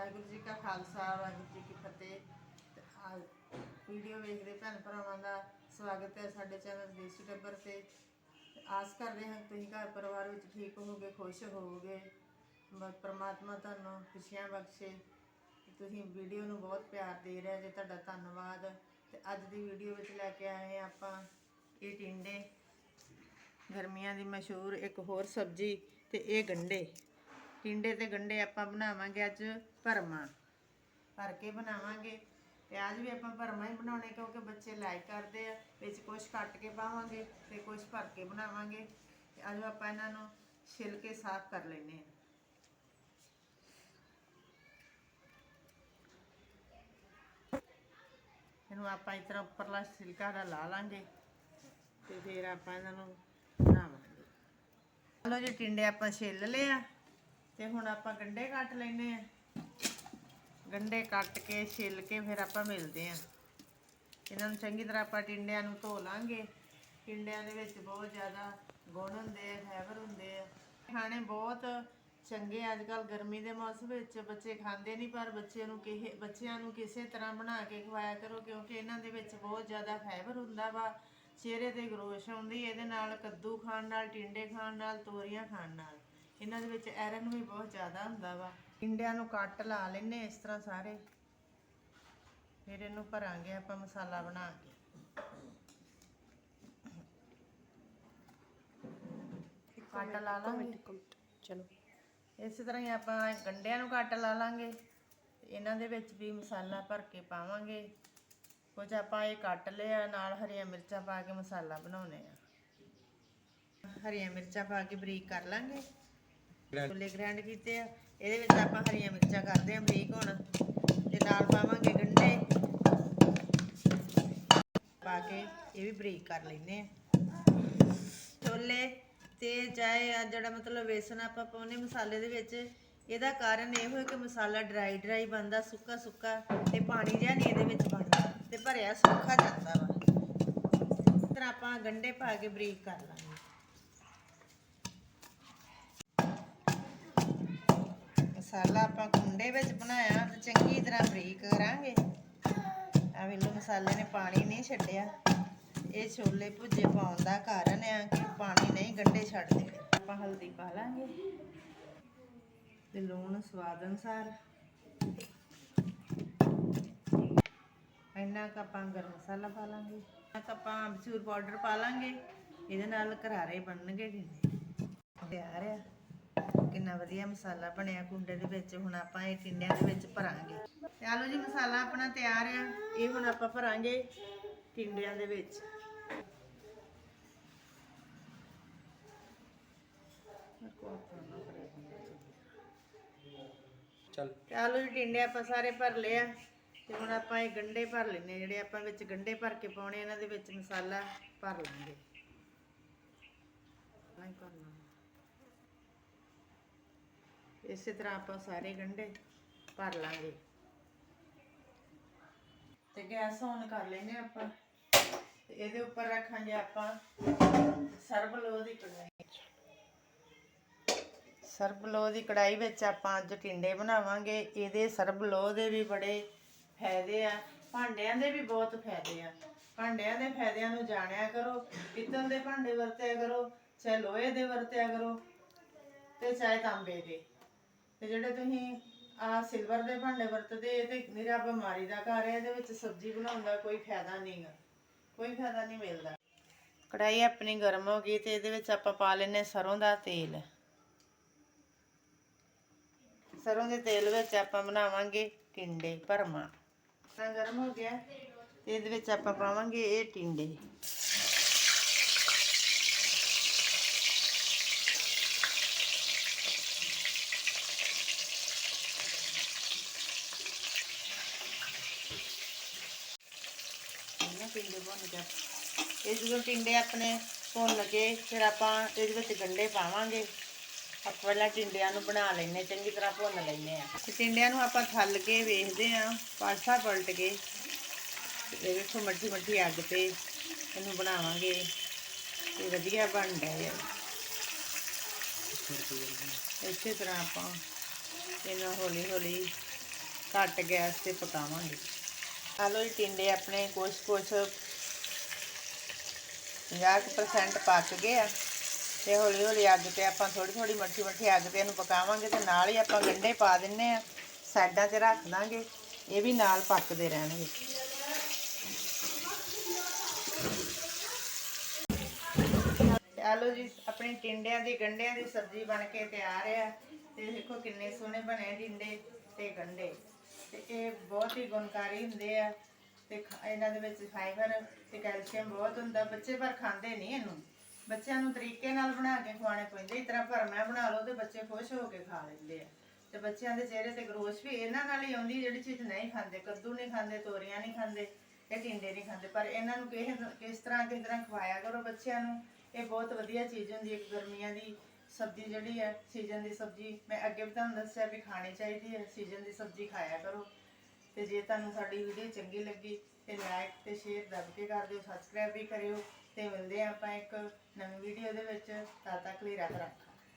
ਵਾਹਿਗੁਰੂ ਜੀ ਕਾ ਖਾਲਸਾ, ਵਾਹਿਗੁਰੂ ਜੀ ਕੀ ਫਤਿਹ। ਤੇ ਆ ਵੀਡੀਓ ਵੇਖਦੇ ਭੈਣ ਭਰਾਵਾਂ ਦਾ ਸਵਾਗਤ ਹੈ ਸਾਡੇ ਚੈਨਲ ਦੇਸੀ ਟੱਬਰ ਤੇ। ਤੇ ਆਸ ਕਰਦੇ ਹਾਂ ਤੁਸੀਂ ਘਰ ਪਰਿਵਾਰ ਵਿੱਚ ਠੀਕ ਹੋਵੋਗੇ, ਖੁਸ਼ ਹੋਵੋਗੇ। ਬ- ਪ੍ਰਮਾਤਮਾ ਤੁਹਾਨੂੰ ਖੁਸ਼ੀਆਂ ਬਖਸ਼ੇ। ਤੁਸੀਂ ਵੀਡੀਓ ਨੂੰ ਬਹੁਤ ਪਿਆਰ ਦੇ ਰਹੇ ਜੇ ਤੁਹਾਡਾ ਧੰਨਵਾਦ। ਤੇ ਅੱਜ ਦੀ ਵੀਡੀਓ ਵਿੱਚ ਲੈ ਕੇ ਆਏ ਹਾਂ ਆਪਾਂ ਇਹ ਟਿੰਡੇ। ਗਰਮੀਆਂ ਦੀ ਮਸ਼ਹੂਰ ਇੱਕ ਹੋਰ ਸਬਜ਼ੀ ਤੇ ਇਹ ਗੰਡੇ। ਟਿੰਡੇ ਤੇ ਗੰਡੇ ਆਪਾਂ ਬਣਾਵਾਂਗੇ ਅੱਜ। ਭਰਮਾ। ਭਰ ਕੇ ਬਣਾਵਾਂਗੇ। ਤੇ ਅੱਜ ਵੀ ਆਪਾਂ ਭਰਮਾ ਹੀ ਬਣਾਉਣੇ ਕਿਉਂਕਿ ਬੱਚੇ ਲਾਈਕ ਕਰਦੇ ਆ। ਵਿੱਚ ਕੁਝ ਕੱਟ ਕੇ ਪਾਵਾਂਗੇ ਤੇ ਕੁਝ ਭਰ ਕੇ ਬਣਾਵਾਂਗੇ। ਤੇ ਅੱਜ ਆਪਾਂ ਇਹਨਾਂ ਨੂੰ ਛਿੱਲ ਕੇ ਸਾਫ਼ ਕਰ ਲੈਨੇ ਆ ਇਹਨੂੰ ਆਪਾਂ ਇਸ ਤਰ੍ਹਾਂ ਉੱਪਰਲਾ ਸਿਲਕਾ ਦਾ ਲਾ ਲਾਂਗੇ ਤੇ ਫਿਰ ਆਪਾਂ ਇਹਨਾਂ ਨੂੰ ਬਣਾਵਾਂਗੇ। ਚਲੋ ਜੀ, ਟਿੰਡੇ ਆਪਾਂ ਛਿੱਲ ਲਏ ਆ ਤੇ ਹੁਣ ਆਪਾਂ ਗੰਡੇ ਕੱਟ ਲੈਨੇ ਆ ਗੰਡੇ ਕੱਟ ਕੇ, ਛਿੱਲ ਕੇ ਫਿਰ ਆਪਾਂ ਮਿਲਦੇ ਆ ਇਹਨਾਂ ਨੂੰ ਚੰਗੀ ਤਰ੍ਹਾਂ ਆਪਾਂ ਟਿੰਡਿਆਂ ਨੂੰ ਧੋ ਲਾਂਗੇ। ਟਿੰਡਿਆਂ ਦੇ ਵਿੱਚ ਬਹੁਤ ਜ਼ਿਆਦਾ ਗੁਣ ਹੁੰਦੇ ਆ ਫਾਈਬਰ ਹੁੰਦੇ ਆ। ਖਾਣੇ ਬਹੁਤ ਚੰਗੇ ਅੱਜ ਕੱਲ ਗਰਮੀ ਦੇ ਮੌਸਮ ਵਿੱਚ ਬੱਚੇ ਖਾਂਦੇ ਨਹੀਂ, ਪਰ ਬੱਚਿਆਂ ਨੂੰ ਕਿਸੇ ਬੱਚਿਆਂ ਨੂੰ ਕਿਸੇ ਤਰ੍ਹਾਂ ਬਣਾ ਕੇ ਖਵਾਇਆ ਕਰੋ, ਕਿਉਂਕਿ ਇਹਨਾਂ ਦੇ ਵਿੱਚ ਬਹੁਤ ਜ਼ਿਆਦਾ ਫਾਈਬਰ ਹੁੰਦਾ ਵਾ। ਚਿਹਰੇ ਤੇ ਗਰੋਸ਼ ਆਉਂਦੀ ਇਹਦੇ ਨਾਲ ਕੱਦੂ ਖਾਣ ਨਾਲ, ਟਿੰਡੇ ਖਾਣ ਨਾਲ, ਤੋਰੀਆਂ ਖਾਣ ਨਾਲ। ਇਹਨਾਂ ਦੇ ਵਿੱਚ ਆਇਰਨ ਵੀ ਬਹੁਤ ਜ਼ਿਆਦਾ ਹੁੰਦਾ ਵਾ। ਟਿੰਡਿਆਂ ਨੂੰ ਕੱਟ ਲਾ ਲੈਨੇ ਇਸ ਤਰ੍ਹਾਂ ਸਾਰੇ। ਫਿਰ ਇਹਨੂੰ ਭਰਾਂਗੇ ਆਪਾਂ ਮਸਾਲਾ ਬਣਾ ਕੇ। ਕੱਟ ਲਾ ਲਾਂਗੇ। ਚਲੋ। ਇਸੇ ਤਰ੍ਹਾਂ ਹੀ ਆਪਾਂ ਗੰਡਿਆਂ ਨੂੰ ਕੱਟ ਲਾ ਲਾਂਗੇ। ਇਹਨਾਂ ਦੇ ਵਿੱਚ ਵੀ ਮਸਾਲਾ ਭਰ ਕੇ ਪਾਵਾਂਗੇ। ਕੁਝ ਆਪਾਂ ਇਹ ਕੱਟ ਲਿਆ ਨਾਲ ਹਰੀਆਂ ਮਿਰਚਾਂ ਪਾ ਕੇ ਮਸਾਲਾ ਬਣਾਉਨੇ ਆ ਹਰੀਆਂ ਮਿਰਚਾਂ ਪਾ ਕੇ ਬਰੀਕ ਕਰ ਲਾਂਗੇ। ਛੋਲੇ ਗ੍ਰੈਂਡ ਕੀਤੇ ਆ। ਇਹਦੇ ਵਿੱਚ ਆਪਾਂ ਹਰੀਆਂ ਮਿਰਚਾਂ ਕਰਦੇ ਆ ਬਰੀਕ ਹੁਣ। ਤੇ ਨਾਲ ਪਾਵਾਂਗੇ ਗੰਢੇ ਪਾ ਕੇ ਇਹ ਵੀ ਬਰੀਕ ਕਰ ਲੈਨੇ ਆ ਛੋਲੇ ਤੇ ਚਾਹੇ ਆ ਜਿਹੜਾ ਮਤਲਬ ਵੇਸਣ ਆਪਾਂ ਪਾਉਨੇ ਮਸਾਲੇ ਦੇ ਵਿੱਚ। ਇਹਦਾ ਕਾਰਨ ਇਹ ਹੋਇਆ ਕਿ ਮਸਾਲਾ ਡਰਾਈ ਡਰਾਈ ਬਣਦਾ, ਸੁੱਕਾ ਸੁੱਕਾ ਤੇ ਪਾਣੀ ਜਿਹਾ ਨਹੀਂ ਇਹਦੇ ਵਿੱਚ ਬਣਦਾ ਤੇ ਭਰਿਆ ਸੁੱਕਾ ਜਾਂਦਾ ਵਾ। ਇਸ ਤਰ੍ਹਾਂ ਆਪਾਂ ਗੰਢੇ ਪਾ ਕੇ ਬਰੀਕ ਕਰ ਲਾਂਗੇ। ਮਸਾਲਾ ਆਪਾਂ ਕੁੰਡੇ ਵਿੱਚ ਬਣਾਇਆ, ਤੇ ਚੰਗੀ ਤਰ੍ਹਾਂ ਬਰੀਕ ਕਰਾਂਗੇ। ਆ ਵੇਲੋ ਮਸਾਲੇ ਨੇ ਪਾਣੀ ਨਹੀਂ ਛੱਡਿਆ। ਇਹ ਛੋਲੇ ਭੁੱਜੇ ਪਾਉਣ ਦਾ ਕਾਰਨ ਆ ਕਿ ਪਾਣੀ ਨਹੀਂ ਗੰਡੇ ਛੱਡਦੇ। ਆਪਾਂ ਹਲਦੀ ਪਾ ਲਾਂਗੇ, ਤੇ ਲੂਣ ਸਵਾਦ ਅਨੁਸਾਰ। ਇੰਨਾ ਕੁ ਆਪਾਂ ਗਰਮ ਮਸਾਲਾ ਪਾ ਲਾਂਗੇ। ਇੰਨਾ ਕੁ ਆਪਾਂ ਅਮਚੂਰ ਪਾਊਡਰ ਪਾ ਲਾਂਗੇ, ਇਹਦੇ ਨਾਲ ਕਰਾਰੇ ਬਣਨਗੇ ਟਿੰਡੇ ਤਿਆਰ ਆ। ਕਿੰਨਾ ਵਧੀਆ ਮਸਾਲਾ ਬਣਿਆ ਕੁੰਡੇ ਦੇ ਵਿੱਚ ਹੁਣ ਆਪਾਂ ਇਹ ਟਿੰਡਿਆਂ ਦੇ ਵਿੱਚ ਭਰਾਂਗੇ। ਤੇ ਆਲੋ ਜੀ ਮਸਾਲਾ ਆਪਣਾ ਤਿਆਰ ਆ ਇਹ ਹੁਣ ਆਪਾਂ ਭਰਾਂਗੇ ਟਿੰਡਿਆਂ ਦੇ ਵਿੱਚ। ਚੱਲ। ਆਲੂ ਦੇ ਟਿੰਡੇ ਆਪਾਂ ਸਾਰੇ ਭਰ ਲਏ ਆ ਤੇ ਹੁਣ ਆਪਾਂ ਇਹ ਗੰਡੇ ਭਰ ਲੈਨੇ ਜਿਹੜੇ ਆਪਾਂ ਵਿੱਚ ਗੰਡੇ ਭਰ ਕੇ ਪਾਉਣੇ ਇਹਨਾਂ ਦੇ ਵਿੱਚ ਮਸਾਲਾ ਭਰ ਲਾਂਗੇ। ਨਹੀਂ ਕਰਨਾ ਇਸੇ ਤਰ੍ਹਾਂ ਆਪਾਂ ਸਾਰੇ ਗੰਢੇ ਭਰ ਲਾਂਗੇ। ਤੇ ਗੈਸ ਔਨ ਕਰ ਲੈਨੇ ਆਪਾਂ। ਤੇ ਇਹਦੇ ਉੱਪਰ ਰੱਖਾਂਗੇ ਆਪਾਂ ਸਰਬਲੋ ਦੀ ਕੜਾਈ ਸਰਬਲੋ ਦੀ ਕੜਾਈ ਵਿੱਚ ਆਪਾਂ ਅੱਜ ਟਿੰਡੇ ਬਣਾਵਾਂਗੇ। ਇਹਦੇ ਸਰਬ ਲੋਹ ਦੇ ਵੀ ਬੜੇ ਫਾਇਦੇ ਆ। ਭਾਂਡਿਆਂ ਦੇ ਵੀ ਬਹੁਤ ਫਾਇਦੇ ਆ। ਭਾਂਡਿਆਂ ਦੇ ਫਾਇਦਿਆਂ ਨੂੰ ਜਾਣਿਆ ਕਰੋ। ਪਿੱਤਲ ਦੇ ਭਾਂਡੇ ਵਰਤਿਆ ਕਰੋ। ਚਾਹੇ ਲੋਹੇ ਦੇ ਵਰਤਿਆ ਕਰੋ। ਤੇ ਚਾਹੇ ਤਾਂਬੇ ਦੇ। ਤੇ ਜਿਹੜੇ ਤੁਸੀਂ ਆ ਸਿਲਵਰ ਦੇ ਭਾਂਡੇ ਵਰਤਦੇ ਇਹ ਤੇ ਨਿਰਾ ਬਿਮਾਰੀ ਦਾ ਘਰ ਹੈ ਇਹਦੇ ਵਿੱਚ ਸਬਜ਼ੀ ਬਣਾਉਣ ਦਾ ਕੋਈ ਫਾਇਦਾ ਨਹੀਂਗਾ ਕੋਈ ਫਾਇਦਾ ਨਹੀਂ ਮਿਲਦਾ। ਕੜਾਈ ਆਪਣੀ ਗਰਮ ਹੋ ਗਈ ਤੇ ਇਹਦੇ ਵਿੱਚ ਆਪਾਂ ਪਾ ਲੈਨੇ ਸਰੋਂ ਦਾ ਤੇਲ। ਸਰੋਂ ਦੇ ਤੇਲ ਵਿੱਚ ਆਪਾਂ ਬਣਾਵਾਂਗੇ ਟਿੰਡੇ ਭਰਮਾ। ਤਾਂ ਗਰਮ ਹੋ ਗਿਆ ਤੇ ਇਹਦੇ ਵਿੱਚ ਆਪਾਂ ਪਾਵਾਂਗੇ ਇਹ ਟਿੰਡੇ ਇਹਨਾਂ ਟਿੰਡੇ ਭੁੰਨ ਕੇ ਇਹ ਜਦੋਂ ਟਿੰਡੇ ਆਪਣੇ ਭੁੰਨ ਕੇ, ਫਿਰ ਆਪਾਂ ਇਹਦੇ ਵਿੱਚ ਗੰਡੇ ਪਾਵਾਂਗੇ। ਆਪਾਂ ਪਹਿਲਾਂ ਟਿੰਡਿਆਂ ਨੂੰ ਬਣਾ ਲੈਨੇ ਚੰਗੀ ਤਰ੍ਹਾਂ ਭੁੰਨ ਲੈਨੇ ਆ ਤੇ ਟਿੰਡਿਆਂ ਨੂੰ ਆਪਾਂ ਥੱਲ ਕੇ ਵੇਖਦੇ ਆ ਪਾਸਾ ਪਲਟ ਕੇ। ਇਹ ਵੇਖੋ ਮੱਠੀ ਮੱਠੀ ਅੱਗ ਤੇ ਇਹਨੂੰ ਬਣਾਵਾਂਗੇ। ਤੇ ਵਧੀਆ ਬਣਦਾ ਹੈ ਇਸੇ ਤਰ੍ਹਾਂ ਆਪਾਂ ਇਹਨਾਂ ਹੌਲੀ ਹੌਲੀ ਘੱਟ ਗੈਸ ਤੇ ਪਕਾਵਾਂਗੇ। ਆਲੂ ਦੇ ਟਿੰਡੇ ਆਪਣੇ ਕੁਛ ਕੁਛ 50% ਪੱਕ ਗਏ ਆ। ਤੇ ਹੌਲੀ ਹੌਲੀ ਅੱਗ ਤੇ ਆਪਾਂ ਥੋੜੀ ਥੋੜੀ ਮੱਠੀ ਮੱਠੀ ਅੱਗ ਤੇ ਇਹਨੂੰ ਪਕਾਵਾਂਗੇ ਤੇ ਨਾਲ ਹੀ ਆਪਾਂ ਗੰਢੇ ਪਾ ਦਿੰਨੇ ਆ। ਸਾਈਡਾਂ ਤੇ ਰੱਖ ਦਾਂਗੇ, ਇਹ ਵੀ ਨਾਲ ਪੱਕਦੇ ਰਹਿਣਗੇ। ਆਲੋ ਜੀ, ਆਪਣੇ ਟਿੰਡਿਆਂ ਦੀ ਗੰਢਿਆਂ ਦੀ ਸਬਜ਼ੀ ਬਣ ਕੇ ਤਿਆਰ ਆ। ਤੇ ਦੇਖੋ ਕਿੰਨੇ ਸੋਹਣੇ ਬਣੇ ਟਿੰਡੇ ਤੇ ਗੰਢੇ ਤੇ ਇਹ ਬਹੁਤ ਹੀ ਗੁਣਕਾਰੀ ਹੁੰਦੇ ਆ। ਤੇ ਖ- ਇਹਨਾਂ ਦੇ ਵਿੱਚ ਫਾਈਬਰ ਤੇ ਕੈਲਸ਼ੀਅਮ ਬਹੁਤ ਹੁੰਦਾ, ਬੱਚੇ ਪਰ ਖਾਂਦੇ ਨਹੀਂ ਇਹਨੂੰ। ਬੱਚਿਆਂ ਨੂੰ ਤਰੀਕੇ ਨਾਲ ਬਣਾ ਕੇ ਖਵਾਉਣੇ ਪੈਂਦੇ, ਇਸ ਤਰ੍ਹਾਂ ਭਰਮਿਆਂ ਬਣਾ ਲਓ ਤੇ ਬੱਚੇ ਖੁਸ਼ ਹੋ ਕੇ ਖਾ ਲੈਂਦੇ ਆ। ਤੇ ਬੱਚਿਆਂ ਦੇ ਚਿਹਰੇ ਤੇ ਗਰੋਸ਼ ਵੀ ਇਹਨਾਂ ਨਾਲ ਹੀ ਆਉਂਦੀ, ਜਿਹੜੀ ਚੀਜ਼ ਨਹੀਂ ਖਾਂਦੇ, ਕੱਦੂ ਨਹੀਂ ਖਾਂਦੇ, ਤੋਰੀਆਂ ਨਹੀਂ ਖਾਂਦੇ ਇਹ ਟਿੰਡੇ ਨਹੀਂ ਖਾਂਦੇ। ਪਰ ਇਹਨਾਂ ਨੂੰ ਕਿਸੇ ਕਿਸ ਤਰ੍ਹਾਂ ਕਿਸ ਤਰ੍ਹਾਂ ਖਵਾਇਆ ਕਰੋ ਬੱਚਿਆਂ ਨੂੰ, ਇਹ ਬਹੁਤ ਵਧੀਆ ਚੀਜ਼ ਹੁੰਦੀ ਹੈ ਇੱਕ ਗਰਮੀਆਂ ਦੀ। ਸਬਜ਼ੀ ਜਿਹੜੀ ਹੈ ਸੀਜ਼ਨ ਦੀ ਸਬਜ਼ੀ, ਮੈਂ ਅੱਗੇ ਵੀ ਤੁਹਾਨੂੰ ਦੱਸਿਆ ਵੀ ਖਾਣੀ ਚਾਹੀਦੀ ਹੈ ਸੀਜ਼ਨ ਦੀ ਸਬਜ਼ੀ ਖਾਇਆ ਕਰੋ। ਤੇ ਜੇ ਤੁਹਾਨੂੰ ਸਾਡੀ ਵੀਡੀਓ ਚੰਗੀ ਲੱਗੀ, ਤੇ ਲਾਈਕ ਤੇ ਸ਼ੇਅਰ ਦੱਬ ਕੇ ਕਰ ਦਿਓ ਸਬਸਕ੍ਰਾਈਬ ਵੀ ਕਰਿਓ, ਤੇ ਮਿਲਦੇ ਹਾਂ ਆਪਾਂ ਇੱਕ ਨਵੀਂ ਵੀਡੀਓ ਦੇ ਵਿੱਚ, ਤਦ ਤੱਕ ਲਈ ਰੱਖ ਰੱਖਾ।